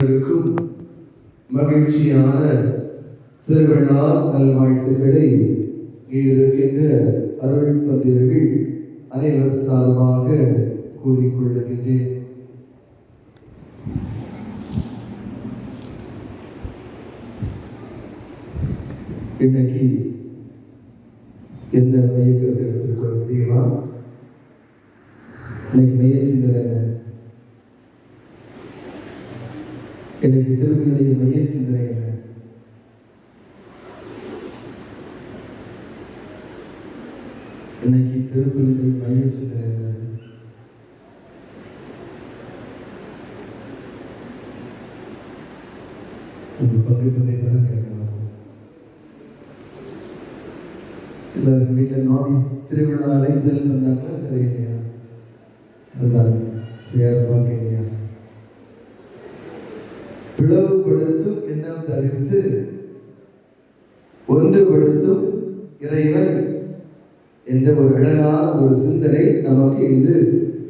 அனைவருக்கும் மகிழ்ச்சியான திருவிழா நல்வாழ்த்துக்களை இருக்கின்ற அருள் தந்தையர்கள் அனைவர் சார்பாக கூறிக்கொள்ளுகின்றேன். இன்னைக்கு என்ன மையக்கருத்து எடுத்துக்கொள்ள முடியுமா இன்னைக்கு மைய சிந்தனை என்ன? எனக்கு திருமணிய மைய சிந்தனை என்ன? இன்னைக்கு திருப்பதியுடைய மைய சிந்தனை என்னது? பங்கு தந்தை தான் கேட்கலாம். எல்லாருக்கும் வீட்டில் நோட்டீஸ் திருவிழா அழைத்தல் தந்தாங்களா தெரியலையா? அதுதான் வேறு பங்கு. பிளவுபடுத்தும் எண்ணம் தவிர்த்து ஒன்றுபடுத்தும் இறைவன் என்ற ஒரு அழகான ஒரு சிந்தனை நமக்கு இன்று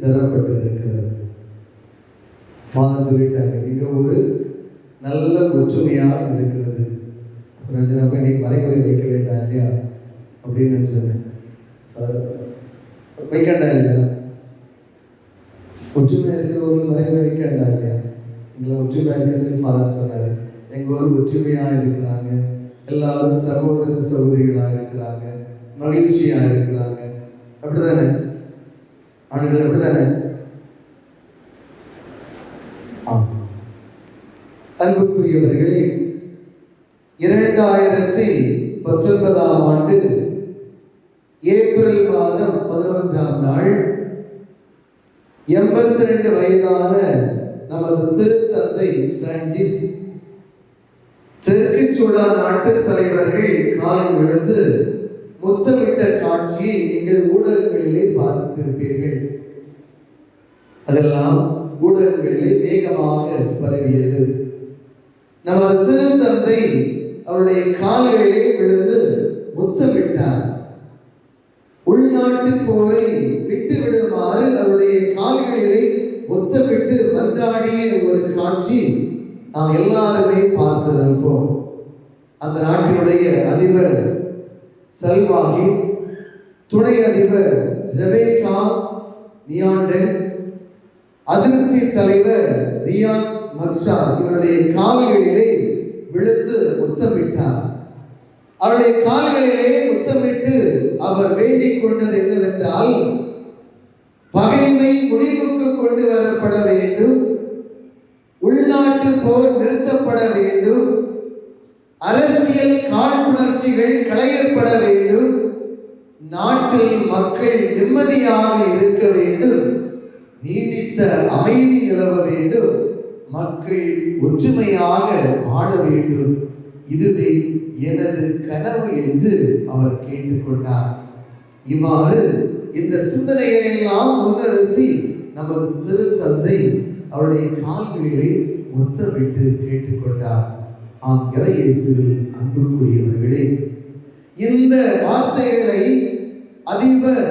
தரப்பட்டிருக்கிறது. ஃபாதர் சொல்லிட்டாங்க எங்க ஒரு நல்ல ஒற்றுமையாக இருக்கிறது. ரஞ்சனா போய் இன்னைக்கு மறைமுறை வைக்க வேண்டாம் இல்லையா? அப்படின்னு நான் சொன்னேன். வைக்கண்டா இல்லையா? ஒற்றுமையாக இருக்கிறவர்கள் மறைமுறை வைக்க வேண்டாம் இல்லையா? எங்களை ஒற்றுமையாக இருக்கிறது ஃபாதர் சொன்னார். எங்க ஊர் ஒற்றுமையாக இருக்கிறாங்க. எல்லாரும் சகோதர சகோதரிகளாக இருக்கிறாங்க. மகிழ்ச்சியா இருக்கிறாங்க. அப்படிதானே ஆண்கள் அப்படிதானே அன்புக்குரியவர்களே இரண்டாயிரத்தி பத்தொன்பதாம் ஆண்டு ஏப்ரல் மாதம் பதினொன்றாம் நாள் எண்பத்தி ரெண்டு வயதான நமது திருத்தந்தை பிரான்சிஸ் தெற்கு சூடான் நாட்டு தலைவர்கள் காலம் விழுந்து முத்தமிட்ட காட்சியை நீங்கள் ஊடகங்களிலே பார்த்திருப்பீர்கள். அதெல்லாம் ஊடகங்களிலே வேகமாக பரவியது. நமது திருத்தந்தை அவருடைய கால்களிலே விழுந்து முத்தமிட்டார். உள்நாட்டு போரை விட்டுவிடுமாறு அவருடைய கால்களிலே முத்தமிட்டு மன்றாடிய ஒரு காட்சி நாம் எல்லாருமே பார்த்திருப்போம் அந்த நாட்டினுடைய அதிபர் செல்வாகி துணை அதிபர் ரெபேகா நியாண்டன் அதிருப்தி தலைவர் ரியான் மக்சா இவருடைய கால்களிலே விழுந்து முத்தமிட்டார் அவருடைய கால்களிலே முத்தமிட்டு அவர் வேண்டிக் கொண்டது என்னவென்றால் பகைமை முடிவுக்கு கொண்டு வரப்பட வேண்டும். உள்நாட்டு போர் நிறுத்தப்பட வேண்டும். அரசியல் காழ்ப்புணர்ச்சிகள் களையப்பட வேண்டும். நாட்டில் மக்கள் நிம்மதியாக இருக்க வேண்டும். நீடித்த அமைதி நிலவ வேண்டும். மக்கள் ஒற்றுமையாக வாழ வேண்டும். இதுவே எனது கனவு என்று அவர் கேட்டுக்கொண்டார் இவ்வாறு இந்த சிந்தனைகளை எல்லாம் முன்னிறுத்தி நமது திருத்தந்தை அவருடைய கால்களிலே முத்தமிட்டு கேட்டுக்கொண்டார். ஆம் இறையேசுவில் அன்புக்குரியவர்களே இந்த வார்த்தைகளை அதிபர்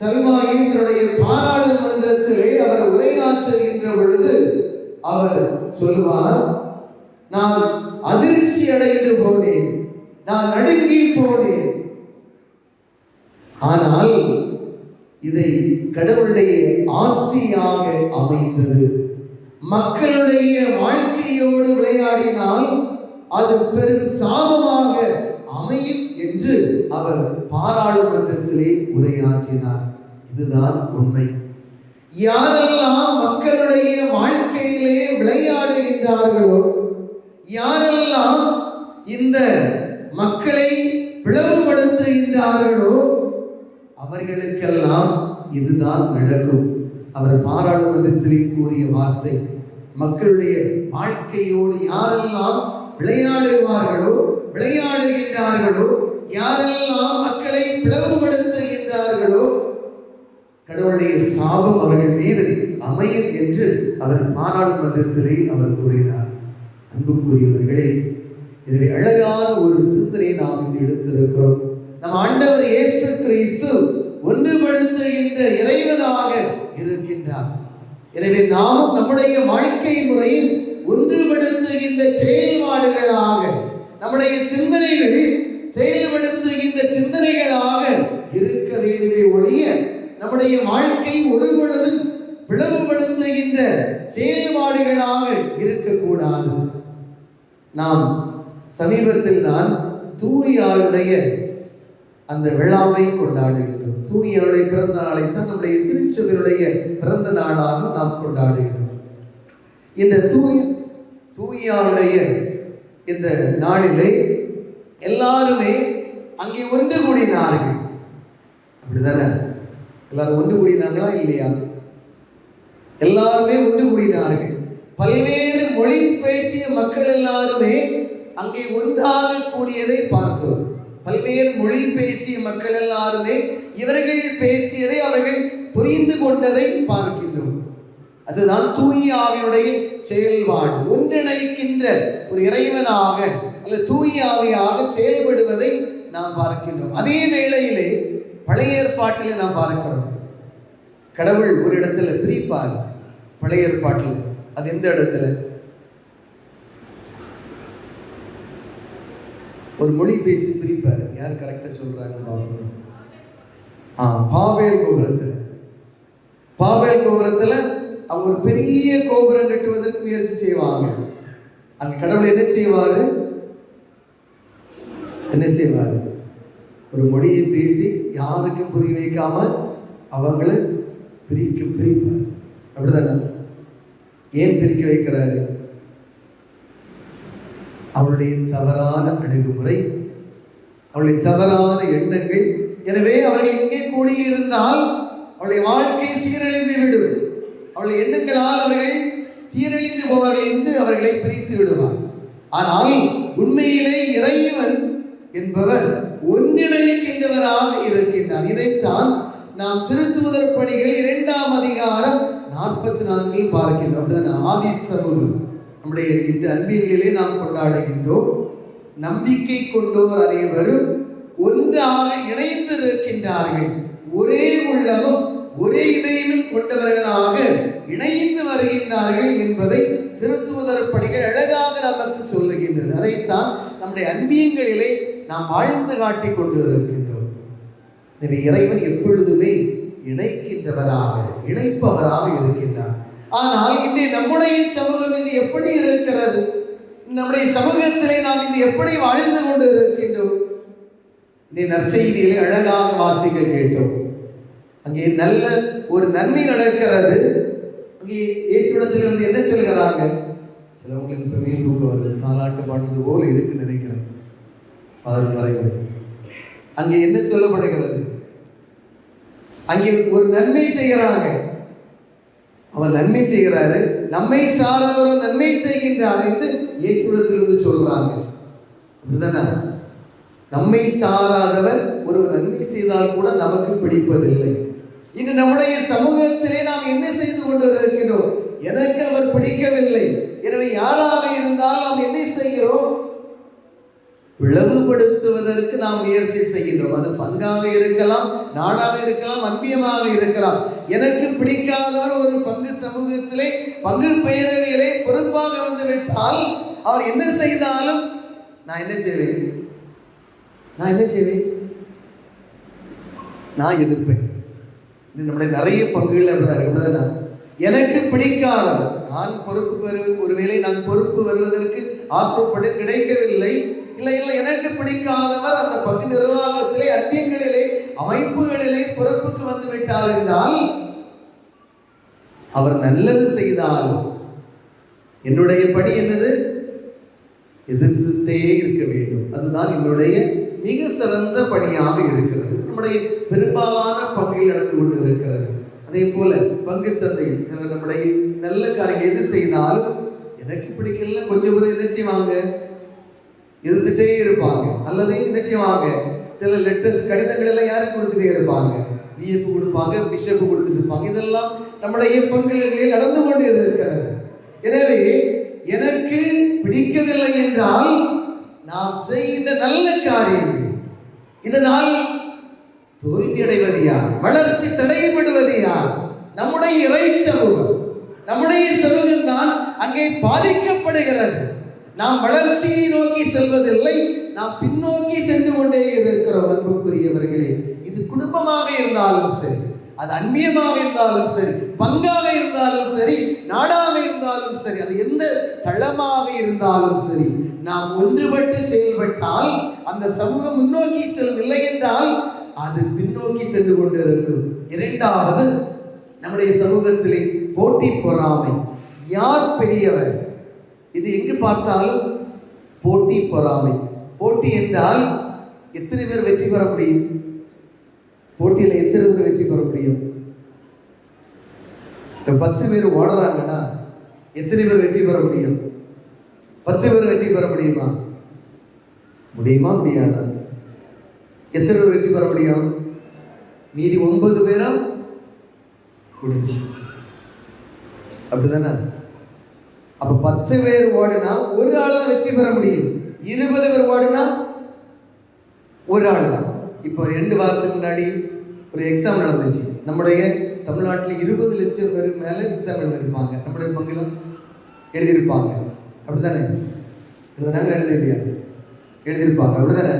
சல்மாயின் தன்னுடைய பாராளுமன்றத்திலே அவர் உரையாற்றுகின்ற பொழுது அவர் சொல்லுவார் நான் அதிர்ச்சி அடைந்து போனேன் நான் நடுங்கி போனேன். ஆனால் இதை கடவுளுடைய ஆசியாக அமைந்தது. மக்களுடைய வாழ்க்கையோடு விளையாடினால் அது பெரும் சாபமாக அமையும் என்று அவர் பாராளுமன்றத்திலே உரையாற்றினார். இதுதான் உண்மை. யாரெல்லாம் மக்களுடைய வாழ்க்கையிலே விளையாடுகின்றார்களோ யாரெல்லாம் இந்த மக்களை பிளவுபடுத்துகின்றார்களோ அவர்களுக்கெல்லாம் இதுதான் நடக்கும். அவர் பாராளுமன்றத்திலே கூறிய வார்த்தை மக்களுடைய வாழ்க்கையோடு யாரெல்லாம் விளையாடுவார்களோ விளையாடுகின்றார்களோ யாரெல்லாம் மக்களை பிளவுபடுத்துகின்றார்களோ கடவுளுடைய சாபம் அவர்கள் மீது அமையும் என்று அவர் பாராளுமன்றத்திலே அவர் கூறினார். அன்புக்குரியவர்களே எனவே அழகான ஒரு சிந்தனை நாம் இன்று எடுத்திருக்கிறோம். நம் ஆண்டவர் இயேசு கிறிஸ்து ஒன்றுபடுத்துகின்ற இறைவனாக இருக்கின்றார். எனவே நாமும் நம்முடைய வாழ்க்கை முறையில் ஒன்று செயல்பாடுகளாக நம்முடைய சிந்தனைகள் செயல்படுத்துகின்ற சிந்தனைகளாக இருக்க வேண்டுமே ஒழிய நம்முடைய வாழ்க்கை ஒரு பொழுதும் பிளவுபடுத்துகின்ற செயல்பாடுகளாக இருக்கக்கூடாது. நாம் சமீபத்தில் தான் தூயாளுடைய அந்த விழாவை கொண்டாடுகின்றோம். தூயாளுடைய பிறந்த நாளை தான் நம்முடைய திருச்சபையுடைய பிறந்த நாளாக நாம் கொண்டாடுகிறோம் இந்த தூய தூயாளுடைய இந்த நாளிலே எல்லாருமே அங்கே ஒன்று கூடினார்கள். அப்படிதானே? எல்லாரும் ஒன்று கூடினாங்களா இல்லையா? எல்லாருமே ஒன்று கூடினார்கள். பல்வேறு மொழி பேசிய மக்கள் எல்லாருமே அங்கே ஒன்றாக கூடியதை பார்த்தோம். பல்வேறு மொழி பேசிய மக்கள் எல்லாருமே இவர்கள் பேசியதை அவர்கள் புரிந்து கொண்டதை பார்க்கின்றோம். அதுதான் தூய ஆவியுடைய செயல்பாடு. ஒன்றிணைக்கின்ற ஒரு இறைவனாக அல்ல தூய ஆவியாக செயல்படுவதை நாம் பார்க்கின்றோம். அதே வேளையிலே பழைய ஏற்பாட்டிலே நாம் பார்க்கிறோம். கடவுள் ஒரு இடத்துல பிரிப்பார். பழைய ஏற்பாட்டில். அது எந்த இடத்துல? ஒரு மொழி பேசி பிரிப்பார். யார் கரெக்டாக சொல்றாங்க பார்க்கணும் ஆ பாவேல் கோபுரத்தில். பாவேல் கோபுரத்தில் அவங்க ஒரு பெரிய கோபுரம் கட்டுவதற்கு முயற்சி செய்வாங்க. அங்க கடவுள் என்ன செய்வாரு? என்ன செய்வார்? ஒரு மொழியை பேசி யாருக்கும் புரிய வைக்காம அவங்களை பிரிக்கும் பிரிப்பார். அப்படிதானே? ஏன் பிரிக்க வைக்கிறாரு? அவருடைய தவறான அணுகுமுறை அவளுடைய தவறாத எண்ணங்கள். எனவே அவர்கள் இங்கே கூடியிருந்தால் அவளுடைய வாழ்க்கை சீரழிந்து விடும் அவளுடைய எண்ணங்களால் அவர்கள் சீரழிந்து போவார்கள் என்று அவர்களை பிரித்து விடுவார். ஆனால் உண்மையிலே இறைவன் என்பவர் ஒன்றிணைக்கின்றவராக இருக்கின்றார். இதைத்தான் நாம் திருத்துவதற் பணிகள் இரண்டாம் அதிகாரம் நாற்பத்தி நான்கில் பார்க்கின்றோம் ஆதி சமூகம் நம்முடைய இன்று அன்பியங்களிலே நாம் கொண்டாடுகின்றோம். நம்பிக்கை கொண்டோர் அனைவரும் ஒன்றாக இணைந்து இருக்கின்றார்கள் ஒரே உள்ளமும் ஒரே இதயமும் கொண்டவர்களாக இணைந்து வருகின்றார்கள் என்பதை திருத்துவதற்படிகள் அழகாக நமக்கு சொல்லுகின்றது. அதைத்தான் நம்முடைய அன்பியங்களிலே நாம் வாழ்ந்து காட்டிக் கொண்டு இருக்கின்றோம் எனவே இறைவன் எப்பொழுதுமே இணைக்கின்றவராக இணைப்பவராக இருக்கின்றார். ஆனால் இன்றைய நம்முடைய சமூகம் இன்று எப்படி இருக்கிறது? நம்முடைய சமூகத்திலே நாம் இன்று எப்படி வாழ்ந்து கொண்டு இருக்கின்றோம் நீ நற்செய்தியிலே அழகாக வாசிக்க கேட்டோம். அங்கே நல்ல ஒரு நன்மை நடக்கிறது. அங்கே இயேசுடத்தில் வந்து என்ன சொல்கிறாங்க? சிலவங்களுக்கு மீன் தூக்கம் வருது தாலாட்டு பாடுறது போல இருக்கு நினைக்கிறேன். அதன் மறைவு. அங்கே என்ன சொல்லப்படுகிறது? அங்கே ஒரு நன்மை செய்கிறாங்க. அவர் நன்மை செய்கிறாரு. நம்மை சார்ந்தவரும் நன்மை செய்கின்றார் என்று இயேசுடத்திலிருந்து சொல்றாங்க. அப்படிதானே? நம்மை சாராதவர் ஒரு நன்மை செய்தால் கூட நமக்கு பிடிப்பதில்லை. இன்று நம்முடைய சமூகத்திலே நாம் என்ன செய்து கொண்டு இருக்கிறோம் எனக்கு அவர் பிடிக்கவில்லை. எனவே யாராக இருந்தால் நாம் என்ன செய்கிறோம்? பிளவுபடுத்துவதற்கு நாம் முயற்சி செய்கின்றோம். அது பங்காக இருக்கலாம் நாடாக இருக்கலாம் அன்பியமாக இருக்கலாம். எனக்கு பிடிக்காதவர் ஒரு பங்கு சமூகத்திலே பங்கு பேரவையிலே பொறுப்பாக வந்து விட்டால் அவர் என்ன செய்தாலும் நான் என்ன செய்வேன்? நான் என்ன செய்வேன்? நான் எதிர்ப்பேன். நம்முடைய நிறைய பங்குகள் அப்படிதான் இருக்கு. எனக்கு பிடிக்காதவர் நான் பொறுப்பு பெறு ஒருவேளை நான் பொறுப்பு வருவதற்கு ஆசைப்பட்டு கிடைக்கவில்லை. இல்லை இல்லை எனக்கு பிடிக்காதவர் அந்த பங்கு நிர்வாகத்திலே அந்நியங்களிலே அமைப்புகளிலே பொறுப்புக்கு வந்து விட்டார் என்றால் அவர் நல்லது செய்தால் என்னுடைய பணி என்னது? எதிர்த்துட்டே இருக்க வேண்டும். அதுதான் என்னுடைய மிக சிறந்த பணியாக இருக்கிறது. நம்முடைய பெரும்பாலான பங்கில் நடந்து கொண்டு இருக்கிறது அதே போல பங்கு தந்தை நம்முடைய நல்ல காரியம் எது செய்தாலும் எனக்கு பிடிக்கல கொஞ்சம் பேர் என்ன செய்வாங்க? எதிர்த்துட்டே இருப்பாங்க. அல்லது என்ன செய்வாங்க? சில லெட்டர்ஸ் கடிதங்கள் எல்லாம் யாருக்கு கொடுத்துட்டே இருப்பாங்க? விஎஃப் கொடுப்பாங்க பிஷப் கொடுத்துட்டு இருப்பாங்க. இதெல்லாம் நம்முடைய பங்குகளில் நடந்து கொண்டு இருக்கிறது. எனவே எனக்கு பிடிக்கவில்லை என்றால் நாம் செய்த நல்ல காரியங்கள் இதனால் தோல்வி அடைவது யார்? வளர்ச்சி தடைபடுவது யார்? நம்முடைய இறை சமூகம் நம்முடைய சமூக அங்கே பாதிக்கப்படுகிறது. நாம் வளர்ச்சியை நோக்கி செல்வதில்லை நாம் பின்னோக்கி சென்று கொண்டே இருக்கிறோம் அன்புக்குரியவர்களே. இது குடும்பமாக இருந்தாலும் சரி அது அந்நியமாக இருந்தாலும் சரி பங்காக இருந்தாலும் சரி நாடாக இருந்தாலும் சரி அது எந்த தளமாக இருந்தாலும் சரி நாம் ஒன்றுபட்டு செயல்பட்டால் அந்த சமூகம் முன்னோக்கி செல்லவில்லை என்றால் அது பின்னோக்கி சென்று கொண்டிருக்கும். இரண்டாவது நம்முடைய சமூகத்திலே போட்டி பொறாமை. யார் பெரியவர்? இது எங்கு பார்த்தாலும் போட்டி பொறாமை. போட்டி என்றால் எத்தனை பேர் வெற்றி பெற முடியும்? போட்டியில் எத்தனை பேர் வெற்றி பெற முடியும்? பத்து பேர் ஓடுறாங்கன்னா எத்தனை பேர் வெற்றி பெற முடியும்? பத்து பேர் வெற்றி பெற முடியுமா? முடியுமா முடியாதா? எத்தனை பேர் வெற்றி பெற முடியும்? மீதி ஒன்பது பேரும் முடிஞ்சு. அப்படிதானே? அப்ப பத்து பேர் ஓடினா ஒரு ஆள் தான் வெற்றி பெற முடியும். இருபது பேர் ஓடினா ஒரு ஆள் தான் இப்போ ரெண்டு வாரத்துக்கு முன்னாடி ஒரு எக்ஸாம் நடந்துச்சு. நம்முடைய தமிழ்நாட்டில் இருபது லட்சம் பேர் மேலே எக்ஸாம் எழுதியிருப்பாங்க. நம்முடைய பங்கிலும் எழுதியிருப்பாங்க. அப்படிதானே எழுதுனாங்க எழுதலையா எழுதியிருப்பாங்க. அப்படிதானே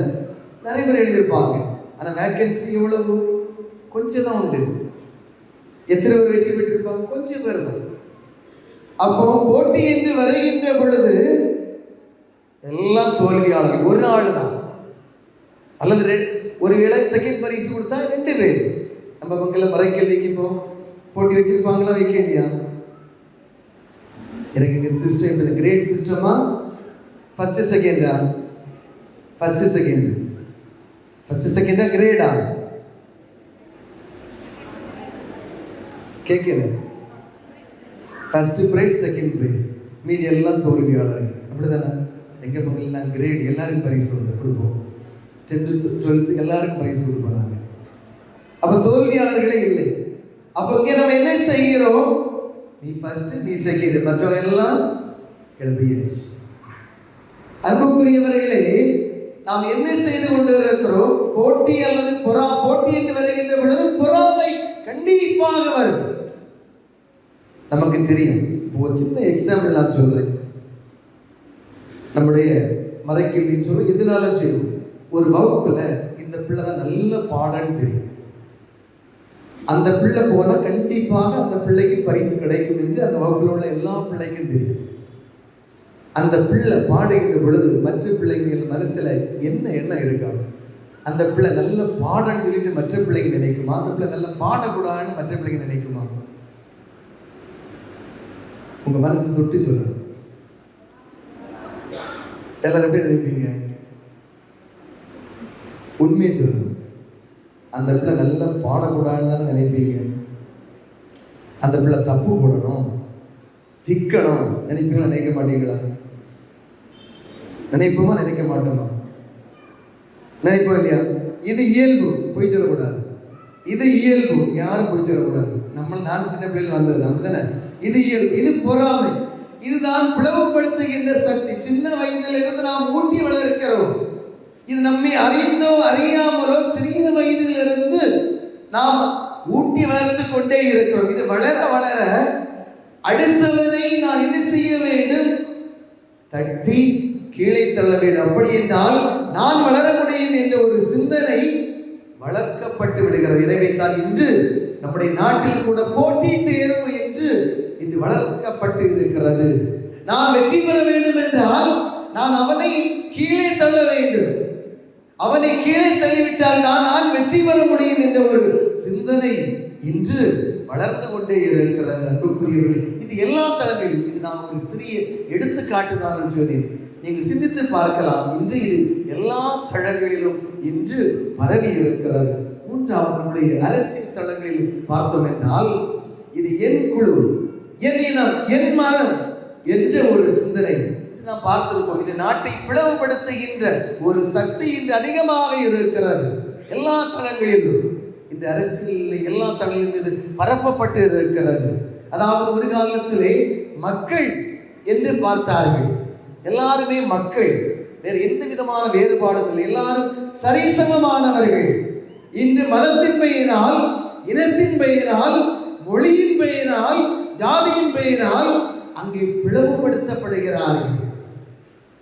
நிறைய பேர் எழுதியிருப்பாங்க. ஆனால் வேக்கன்சி எவ்வளவு? கொஞ்சம் தான் உண்டு. எத்தனை பேர் வெற்றி பெற்றிருப்பாங்க? கொஞ்சம் பேர் தான். அப்போ போட்டி என்று வருகின்ற பொழுது எல்லாம் தோல்வியாளர்கள் ஒரு ஆள் தான் அல்லது ஒரு இள செகண்ட் பரிசு கொடுத்தா ரெண்டு பேர். நம்ம பங்கில் மறைக்கல்விக்கு இப்போ போட்டி வச்சிருப்பாங்களா வைக்கலையா? எனக்கு இங்கே சிஸ்டம் எப்படி கிரேட் சிஸ்டமா ஃபர்ஸ்ட் செகண்டா ஃபர்ஸ்ட் செகண்ட் ஃபர்ஸ்ட் செகண்டா கிரேடா கேட்கல. ஃபர்ஸ்ட் ப்ரைஸ் செகண்ட் ப்ரைஸ் மீதி எல்லாம் தோல்வியாளர்கள். அப்படிதானே? எங்கே பங்கிலாம் கிரேட் எல்லாருக்கும் பரிசு உண்டு கொடுப்போம். டென்த்து டுவெல்த்து எல்லாருக்கும் பரிசு கொடுப்போம் நாங்கள் அப்போ தோல்வியாளர்களே இல்லை. அப்போ இங்கே நம்ம என்ன செய்கிறோம்? நீ ஃபர்ஸ்ட் நீ செகண்ட் மற்றவங்க எல்லாம் கிளம்பியாச்சு அன்புக்குரியவர்களே நாம் என்ன செய்து கொண்டு இருக்கிறோம் போட்டி அல்லது பொறா போட்டி என்று வருகின்ற பொழுது பொறாமை கண்டிப்பாக வரும். நமக்கு தெரியும். இப்போ ஒரு சின்ன எக்ஸாம்பிள் நான் சொல்றேன். நம்முடைய மறைக்கல்வின்னு சொல்லி எதனால செய்யும் ஒரு வகுப்புல இந்த பிள்ளை தான் நல்ல பாடன்னு தெரியும். அந்த பிள்ளை போனால் கண்டிப்பாக அந்த பிள்ளைக்கு பரிசு கிடைக்கும் என்று அந்த வகுப்பில் உள்ள எல்லா பிள்ளைக்கும் தெரியும். அந்த பிள்ளை பாடுகின்ற பொழுது மற்ற பிள்ளைகள் மனசில் என்ன எண்ணம் இருக்காங்க அந்த பிள்ளை நல்ல பாடன்னு சொல்லிட்டு மற்ற பிள்ளைங்க நினைக்குமா? அந்த பிள்ளை நல்ல பாடக்கூடாதுன்னு மற்ற பிள்ளைங்க நினைக்குமா? உங்க மனசு தொட்டு சொல்லணும். எல்லாரும் எப்படி நினைப்பீங்க? உண்மையை சொல்லணும். அந்த பிள்ளை நல்லா பாடக்கூடாதுன்னு நினைப்பீங்க. அந்த பிள்ளை தப்பு போடணும். திக்கணும். நினைப்பீங்களா? நினைக்க மாட்டீங்களா? நினைப்போமா? நினைக்க மாட்டோமா? நினைப்போம் இல்லையா? இது இயல்பு. பொய் சொல்லக்கூடாது. இது இயல்பு. யாரும் பொய் சொல்லக்கூடாது. நம்ம நான் சின்ன பிள்ளைகள் வந்தது. அப்படிதானே இது இயல்பு இது பொறாமை. இதுதான் பிளவுபடுத்துகின்ற சக்தி. சின்ன வயதில் இருந்து நாம் ஊட்டி வளர்க்கிறோம். இது நம்மை அறிந்தோ அறியாமலோ சிறிய வயதிலிருந்து நாம் ஊட்டி வளர்த்து கொண்டே இருக்கிறோம். இது வளர வளர அடுத்தவனை நான் என்ன செய்ய வேண்டும்? தட்டி கீழே தள்ள வேண்டும். அப்படி என்றால் நான் வளர முடியும் என்ற ஒரு சிந்தனை வளர்க்கப்பட்டு விடுகிறது. எனவே தான் இன்று நம்முடைய நாட்டில் கூட போட்டி தேர்வு என்று இது வளர்க்கப்பட்டு இருக்கிறது. நான் வெற்றி பெற வேண்டும் என்றால் நான் அவனை கீழே தள்ள வேண்டும். அவனை கீழே தள்ளிவிட்டால் நான் நான் வெற்றி பெற முடியும் என்ற ஒரு சிந்தனை இன்று வளர்ந்து கொண்டே இருக்கிறது அன்புக்குரியவர்கள். இது எல்லா தளங்களிலும் இது நான் ஒரு சிறிய எடுத்துக்காட்டு தான் சொல்லி நீங்கள் சிந்தித்து பார்க்கலாம் இன்று இது எல்லா தளங்களிலும் இன்று பரவி இருக்கிறது. மூன்றாவது நம்முடைய அரசியல் தளங்களில் பார்த்தோம் என்றால் இது என் குழு என் இனம் என் மதம் என்ற ஒரு சிந்தனை. நாம் பார்த்திருப்போம். இந்த நாட்டை பிளவுபடுத்துகின்ற ஒரு சக்தி இன்று அதிகமாக இருக்கிறது. எல்லா தளங்களிலும். இந்த அரசியலில் எல்லா தளங்களிலும் இது பரப்பப்பட்டு இருக்கிறது. அதாவது ஒரு காலத்திலே மக்கள் என்று பார்த்தார்கள். எல்லாருமே மக்கள். வேறு எந்த விதமான வேறுபாடும் இல்லை. எல்லாரும் சரிசமமானவர்கள். இன்று மதத்தின் பெயரால் இனத்தின் பெயரால் மொழியின் பெயரால் ஜாதியின் பெயரால் அங்கே பிளவுபடுத்தப்படுகிறார்கள்.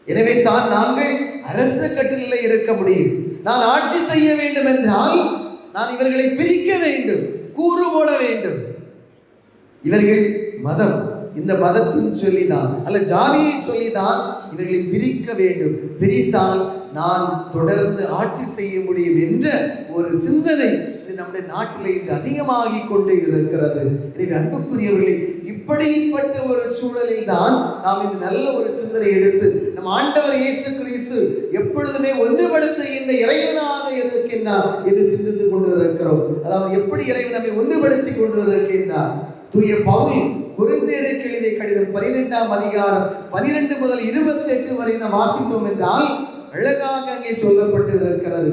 எனவே தான் நாங்கள் அரச கட்டிலே இருக்க முடியும். நான் ஆட்சி செய்ய வேண்டும் என்றால் நான் இவர்களை பிரிக்க வேண்டும் கூறு போட வேண்டும். இவர்கள் மதம். இந்த மதத்தின் சொல்லிதான் அல்ல ஜாதியை சொல்லிதான் இவர்களை பிரிக்க வேண்டும். பிரித்தால் நான் தொடர்ந்து ஆட்சி செய்ய முடியும் என்ற ஒரு சிந்தனை நம்முடைய நாட்டில் இன்று அதிகமாகி கொண்டு இருக்கிறது. எனவே அன்புக்குரியவர்களே இப்படிப்பட்ட ஒரு சூழலில் தான் நாம் இந்த நல்ல ஒரு சிந்தனை எடுத்து நம் ஆண்டவர் இயேசு கிறிஸ்து எப்பொழுதுமே ஒன்றுபடுத்துகின்ற இறைவனாக இருக்கின்றார் என்று சிந்தித்து கொண்டு இருக்கிறோம் அதாவது எப்படி இறைவன் நம்மை ஒன்றுபடுத்தி கொண்டு இருக்கின்றார் தூய பவுல் குருந்தேருக்கு எழுதிய கடிதம் பனிரெண்டாம் அதிகாரம் பனிரெண்டு முதல் இருபத்தி எட்டு வரை நாம் வாசித்தோம் என்றால் அழகாக அங்கே சொல்லப்பட்டு இருக்கிறது.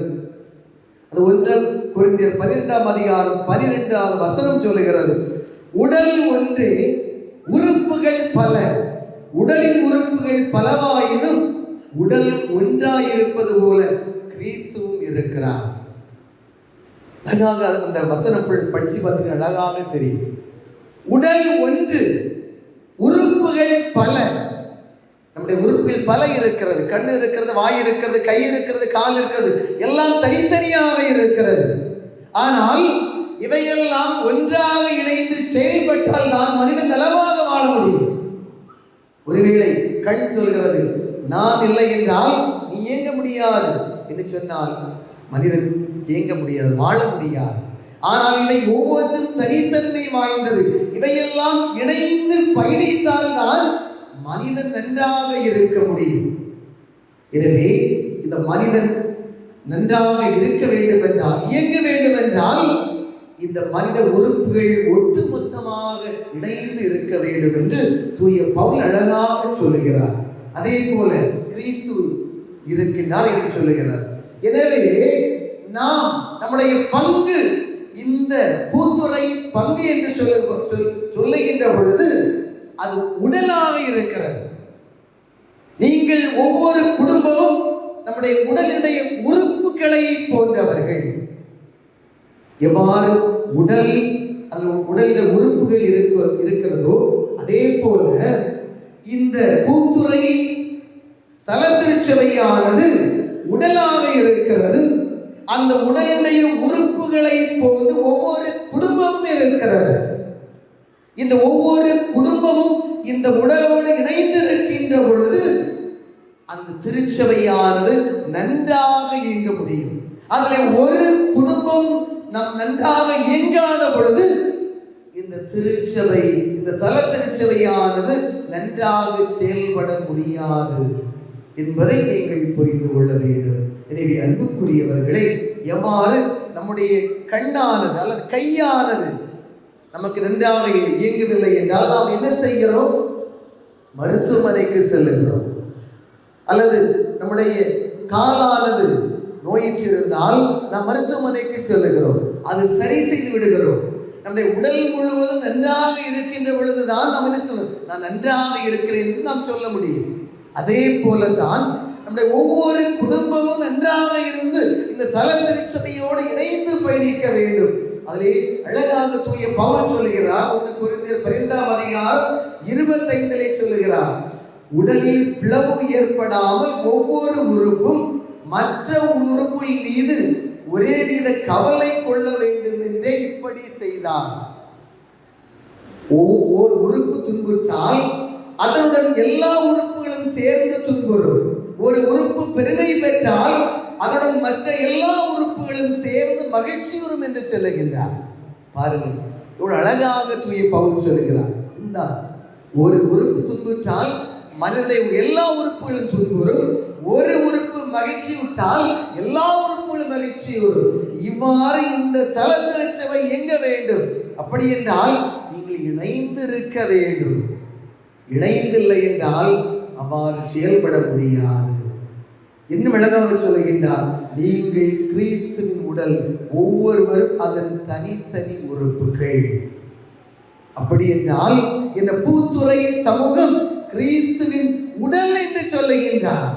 அது ஒன்று குருந்தியர் பன்னிரெண்டாம் அதிகாரம் பனிரெண்டாவது வசனம் சொல்லுகிறது. உடல் ஒன்று உறுப்புகள் பல. உடலின் உறுப்புகள் பலவாயினும் உடல் ஒன்றாயிருப்பது போல கிறிஸ்துவும் இருக்கிறார். அழகாக அந்த வசனம் படிச்சு பார்த்தீங்கன்னா அழகாக தெரியும். உடல் ஒன்று உறுப்புகள் பல. நம்முடைய உறுப்பில் பல இருக்கிறது. கண் இருக்கிறது வாய் இருக்கிறது கை இருக்கிறது கால் இருக்கிறது. எல்லாம் தனித்தனியாக இருக்கிறது. ஆனால் இவையெல்லாம் ஒன்றாக இணைந்து செயல்பட்டால் தான் மனிதன் நலமாக வாழ முடியும். ஒருவேளை கண் சொல்கிறது நான் இல்லை என்றால் நீ இயங்க முடியாது என்று சொன்னால் மனிதன் இயங்க முடியாது வாழ முடியாது. ஆனால் இவை ஒவ்வொன்றும் தனித்தன்மை வாய்ந்தது. இவையெல்லாம் இணைந்து பயணித்தால் தான் மனிதன் நன்றாக இருக்க முடியும். எனவே இந்த மனிதன் நன்றாக இருக்க வேண்டும் என்றால் இயங்க வேண்டும் என்றால் இந்த மனித உறுப்புகள் ஒட்டுமொத்தமாக இணைந்து இருக்க வேண்டும் என்று தூய பவுல் அழகாக சொல்லுகிறார். அதே போல கிறிஸ்து இருக்கின்றார் என்று சொல்லுகிறார். எனவே நாம் நம்முடைய பங்கு இந்த பூத்துறை பங்கு என்று சொல்ல சொல்- சொல்லுகின்ற பொழுது அது உடலாக இருக்கிறது. நீங்கள் ஒவ்வொரு குடும்பமும் நம்முடைய உடலுடைய உறுப்புகளை போன்றவர்கள். எவ்வாறு உடல் அல்லது உடலில் உறுப்புகள் இருக்க இருக்கிறதோ அதே போல இந்த பூத்துறை தலத்திருச்சபையானது உடலாக இருக்கிறது. அந்த உடலுடைய உறுப்புகளை போது ஒவ்வொரு குடும்பமும் இருக்கிறது. இந்த ஒவ்வொரு குடும்பமும் இந்த உடலோடு இணைந்திருக்கின்ற பொழுது அந்த திருச்சபையானது நன்றாக இயங்க முடியும். அதில் ஒரு குடும்பம் நம் நன்றாக இயங்காத பொழுது இந்த திருச்சபை இந்த தல திருச்சபையானது நன்றாக செயல்பட முடியாது என்பதை நீங்கள் புரிந்து கொள்ள வேண்டும். எனவே அன்புக்குரியவர்களை எவ்வாறு நம்முடைய கண்ணானது அல்லது கையானது நமக்கு நன்றாக இயங்கவில்லை என்றால் நாம் என்ன செய்கிறோம்? மருத்துவமனைக்கு செல்லுகிறோம். அல்லது நம்முடைய காலானது நோயிற்றிருந்தால் நாம் மருத்துவமனைக்கு செல்லுகிறோம். அது சரி செய்து விடுகிறோம். நம்முடைய உடல் முழுவதும் நன்றாக இருக்கின்ற பொழுதுதான் நாம் என்ன சொல்லணும் நான் நன்றாக இருக்கிறேன் என்று நாம் சொல்ல முடியும். அதே போல தான் நம்முடைய ஒவ்வொரு குடும்பமும் நன்றாக இருந்து இந்த தல திருச்சபையோடு இணைந்து பயணிக்க வேண்டும். அதிலே அழகாக தூய பவன் சொல்லுகிறார் ஒன்று குறிந்தியர் பன்னிரெண்டாம் அதிகார் இருபத்தைந்திலே சொல்லுகிறார் உடலில் பிளவு ஏற்படாமல் ஒவ்வொரு உறுப்பும் மற்ற உறுப்பின் மீது ஒரே வித கவலை கொள்ள வேண்டும் என்றே இப்படி செய்தார். ஒவ்வொரு உறுப்பு துன்புற்றால் அதனுடன் எல்லா உறுப்புகளும் சேர்ந்து துன்புறும். ஒரு உறுப்பு பெருமை பெற்றால் அதனுடன் மற்ற எல்லா உறுப்புகளும் சேர்ந்து மகிழ்ச்சியுறும் என்று சொல்லுகின்றார். பாருங்கள் இவ்வளவு அழகாக தூய பவுன் சொல்லுகிறார். இந்த ஒரு உறுப்பு துன்புற்றால் மனதை எல்லா உறுப்புகளும் துன்புறும். ஒரு உறுப்பு மகிழ்ச்சி விட்டால் எல்லா உறுப்புகளும் மகிழ்ச்சி வரும் இவ்வாறு இந்த தல திருச்சபை எங்க வேண்டும். அப்படி என்றால் நீங்கள் இணைந்து இருக்க வேண்டும். இணைந்தில்லை என்றால் அவ்வாறு செயல்பட முடியாது. இன்னும் அழகாக சொல்லுகின்றார் நீங்கள் கிறிஸ்துவின் உடல் ஒவ்வொருவரும் அதன் தனித்தனி உறுப்புகள். அப்படி என்றால் இந்த பூத்துறை சமூகம் கிறிஸ்துவின் உடல் என்று சொல்லுகின்றார்.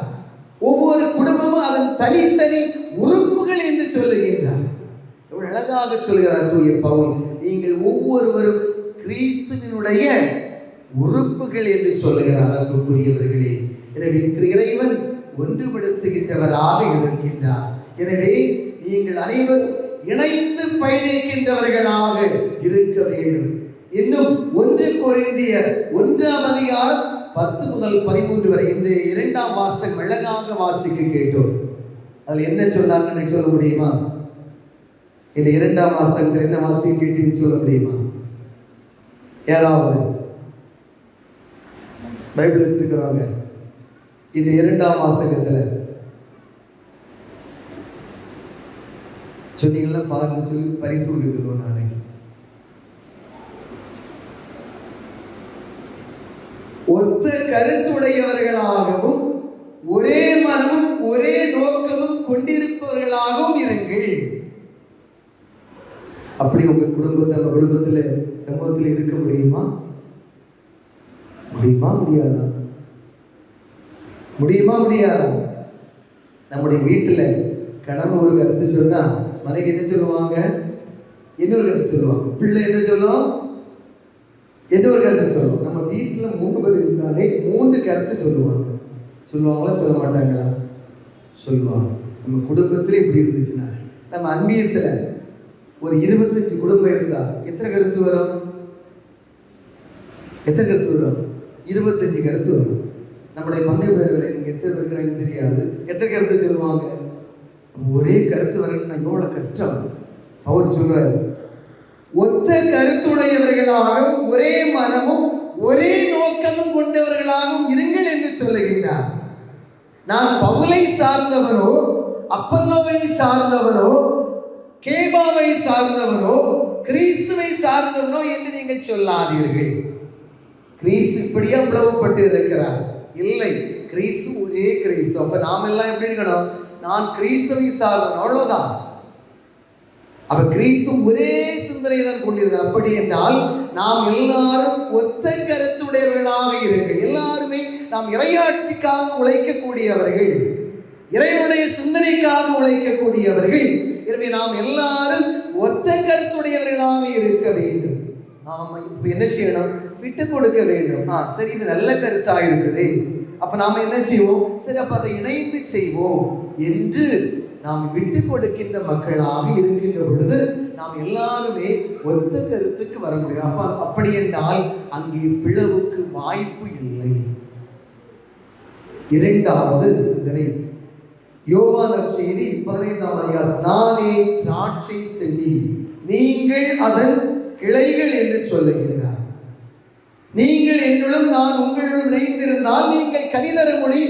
ஒவ்வொரு குடும்பமும் அதன் தனித்தனி உறுப்புகள் என்று சொல்லுகின்றார். எவ்வளவு அழகாக சொல்கிறார் தூய பவுல் நீங்கள் ஒவ்வொருவரும் கிறிஸ்துவினுடைய உறுப்புகள் என்று சொல்லுகிறார். அன்புக்குரியவர்களே எனவே இறைவன் ஒன்றுபடுத்துகின்றவராக இருக்கின்றார். எனவே நீங்கள் அனைவரும் இணைந்து பயணிக்கின்றவர்களாக இருக்க வேண்டும். இன்னும் ஒன்று குறைந்திய ஒன்றாம் அதிகாரம் பத்து முதல் பதிமூன்று வரை இன்று இரண்டாம் வாசகம் அழகாக வாசிக்க கேட்டோம். அதில் என்ன சொன்னாங்கன்னு சொல்ல முடியுமா? இந்த இரண்டாம் வாசகத்தில் என்ன வாசிக்க கேட்டீங்கன்னு சொல்ல முடியுமா? யாராவது? பைபிள் வச்சிருக்கிறவங்க. இந்த இரண்டாம் வாசகத்துல. சொன்னீங்களா பாருங்க சொல்லி பரிசு கொடுக்க சொல்லுவோம் நாளைக்கு. ஒத்த கருத்துடையவர்களாகவும் ஒரே மனமும் ஒரே நோக்கமும் கொண்டிருப்பவர்களாகவும் இருங்கள். அப்படி உங்க குடும்பத்தில் குடும்பத்தில் குடும்பத்துல சமூகத்தில் இருக்க முடியுமா? முடியுமா? முடியாதா? முடியுமா முடியாதா? நம்முடைய வீட்டில் கணவன் ஒரு கருத்து சொன்னால் மனைவி என்ன சொல்லுவாங்க? இன்னொரு கருத்து சொல்லுவாங்க? பிள்ளை என்ன சொல்லும்? எது ஒரு கருத்து சொல்லுவோம் நம்ம வீட்டில் மூணு பேர் இருந்தாலே மூன்று கருத்து சொல்லுவாங்க. சொல்லுவாங்களா சொல்ல மாட்டாங்களா? சொல்லுவாங்க. நம்ம குடும்பத்தில் இப்படி இருந்துச்சுன்னா நம்ம அன்பியத்தில் ஒரு இருபத்தஞ்சு குடும்பம் இருந்தா எத்தனை கருத்து வரும்? எத்தனை கருத்து வரும்? இருபத்தஞ்சு கருத்து வரும். நம்முடைய பங்கு பேர்களை நீங்க எத்தனை இருக்கிறீங்கன்னு தெரியாது. எத்தனை கருத்து சொல்லுவாங்க? ஒரே கருத்து வரணும்னா எவ்வளவு கஷ்டம்? அவர் சொல்றாரு ஒத்த கருத்துடையவர்களாகவும் ஒரே மனமும் ஒரே நோக்கமும் கொண்டவர்களாகவும் இருங்கள் என்று சொல்லுகின்றார். நான் பவுலை சார்ந்தவனோ அப்பல்லோவை சார்ந்தவனோ கேபாவை சார்ந்தவனோ கிறிஸ்துவை சார்ந்தவனோ என்று நீங்கள் சொல்லாதீர்கள். கிறிஸ்து இப்படியா பிளவுபட்டு இருக்கிறார். இல்லை. கிறிஸ்து ஒரே கிறிஸ்து. அப்ப நாம எல்லாம் எப்படி இருக்கணும்? நான் கிறிஸ்துவை சார்ந்தவன். அவ்வளவுதான். அப்ப கிறிஸ்து ஒரே சிந்தனை தான் கொண்டிருந்தது அப்படி என்றால் நாம் எல்லாரும் ஒத்த கருத்துடையவர்களாக இருங்கள் எல்லாருமே நாம் இறையாட்சிக்காக உழைக்கக்கூடியவர்கள் இறைவனுடைய சிந்தனைக்காக உழைக்கக்கூடியவர்கள். எனவே நாம் எல்லாரும் ஒத்த கருத்துடையவர்களாக இருக்க வேண்டும். நாம் இப்ப என்ன செய்யணும்? விட்டு கொடுக்க வேண்டும். ஆ சரி இது நல்ல கருத்தாக இருக்குது. அப்ப நாம என்ன செய்வோம்? சரி அப்ப அதை இணைந்து செய்வோம் என்று நாம் விட்டு கொடுக்கின்ற மக்களாக இருக்கின்ற பொழுது நாம் எல்லாருமே ஒத்த கருத்துக்கு வர முடியும். அப்ப அப்படி என்றால் அங்கே பிளவுக்கு வாய்ப்பு இல்லை. இரண்டாவது சிந்தனை. யோவானர் செய்தி பதினைந்தாம் அதிகாரம். நானே திராட்சை செடி நீங்கள் அதன் கிளைகள் என்று சொல்லுகிறேன் நீங்கள் என்னுடன் நான் உங்களுடன் இணைந்திருந்தால் நீங்கள் கனிதர மொழி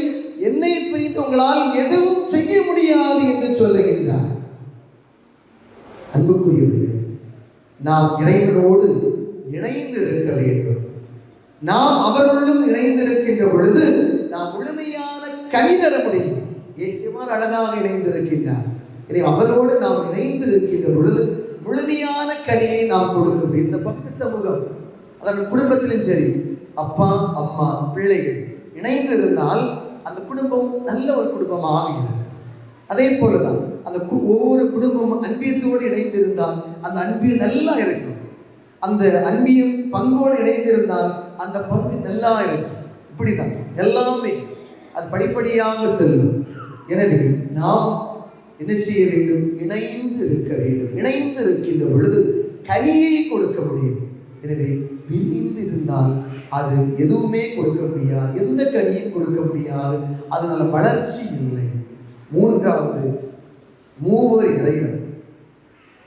என்னை பிரித்து உங்களால் எதுவும் செய்ய முடியாது என்று சொல்லுகின்றார். அன்புக்குரியவர்களே நாம் இறைவனோடு இணைந்து இருக்க வேண்டும். நாம் அவர்களும் இணைந்திருக்கின்ற பொழுது நாம் முழுமையான கனிதர முடியும் இயேசுமார் அழகாக இணைந்திருக்கின்றார். எனவே அவரோடு நாம் இணைந்து இருக்கின்ற பொழுது முழுமையான கனியை நாம் கொடுக்க முடியும் இந்த பக்தி சமூகம் அதன் குடும்பத்திலும் சரி அப்பா அம்மா பிள்ளைகள் இணைந்து இருந்தால் அந்த குடும்பம் நல்ல ஒரு குடும்பமாக இருக்கும் அதே போலதான் அந்த கு- ஒவ்வொரு குடும்பமும் அன்பியத்தோடு இணைந்திருந்தால் அந்த அன்பியம் நல்லா இருக்கும். அந்த அன்பியம் பங்கோடு இணைந்திருந்தால் அந்த பங்கு நல்லா இருக்கும். இப்படிதான் எல்லாமே அது படிப்படியாக செல்லும். எனவே நாம் என்ன செய்ய வேண்டும்? இணைந்து இருக்க வேண்டும். இணைந்து இருக்கின்ற பொழுது கனியை கொடுக்க முடியும். எனவே விரிந்து இருந்தால் அது எதுவுமே கொடுக்க முடியாது. எந்த கனியும் கொடுக்க முடியாது. அதனால வளர்ச்சி இல்லை. மூன்றாவது மூவர் இறைவன்.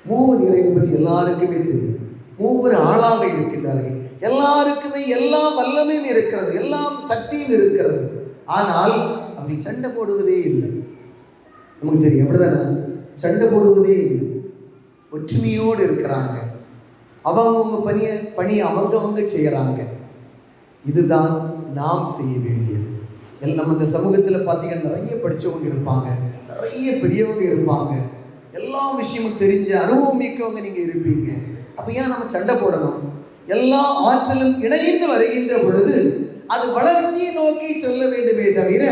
மூவர் இறைவன் பற்றி எல்லாருக்குமே தெரியும். மூவர் ஆளாக இருக்கின்றார்கள். எல்லாருக்குமே எல்லா வல்லமையும் இருக்கிறது. எல்லாம் சக்தியும் இருக்கிறது. ஆனால் அப்படி சண்டை போடுவதே இல்லை. நமக்கு தெரியும். அப்படிதானே? சண்டை போடுவதே இல்லை. ஒற்றுமையோடு இருக்கிறாங்க. அவங்கவுங்க பணியை பணி அவங்கவங்க செய்கிறாங்க இதுதான் நாம் செய்ய வேண்டியது. எல்லாம் நம்ம இந்த சமூகத்தில் பார்த்தீங்கன்னா நிறைய படித்தவங்க இருப்பாங்க. நிறைய பெரியவங்க இருப்பாங்க. எல்லா விஷயமும் தெரிஞ்ச அனுபவம் மிக்கவங்க நீங்கள் இருப்பீங்க. அப்போ ஏன் நம்ம சண்டை போடணும்? எல்லா ஆற்றலும் இணைந்து வருகின்ற பொழுது அது வளர்ச்சியை நோக்கி செல்ல வேண்டுமே தவிர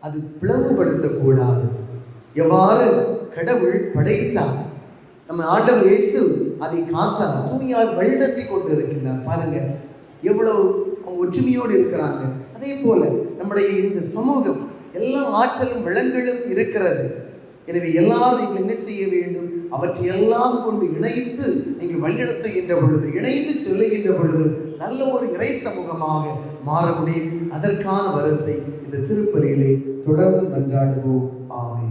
அது பிளவுபடுத்தக்கூடாது. எவ்வாறு? கடவுள் படைத்தார். நம்ம ஆண்டவர் இயேசு அதை காத்தார். தூயால் வழிநடத்தி கொண்டு இருக்கின்றார் பாருங்க எவ்வளவு அவங்க ஒற்றுமையோடு இருக்கிறாங்க. அதே போல நம்முடைய இந்த சமூகம் எல்லா ஆற்றலும் வளங்களும் இருக்கிறது. எனவே எல்லாரும் நீங்கள் என்ன செய்ய வேண்டும்? அவற்றை எல்லாம் கொண்டு இணைத்து நீங்கள் வழிநடத்துகின்ற பொழுது இணைந்து சொல்லுகின்ற பொழுது நல்ல ஒரு இறை சமூகமாக மாற முடியும். அதற்கான வரத்தை இந்த திருப்பலியிலே தொடர்ந்து மன்றாடுவோம். ஆமே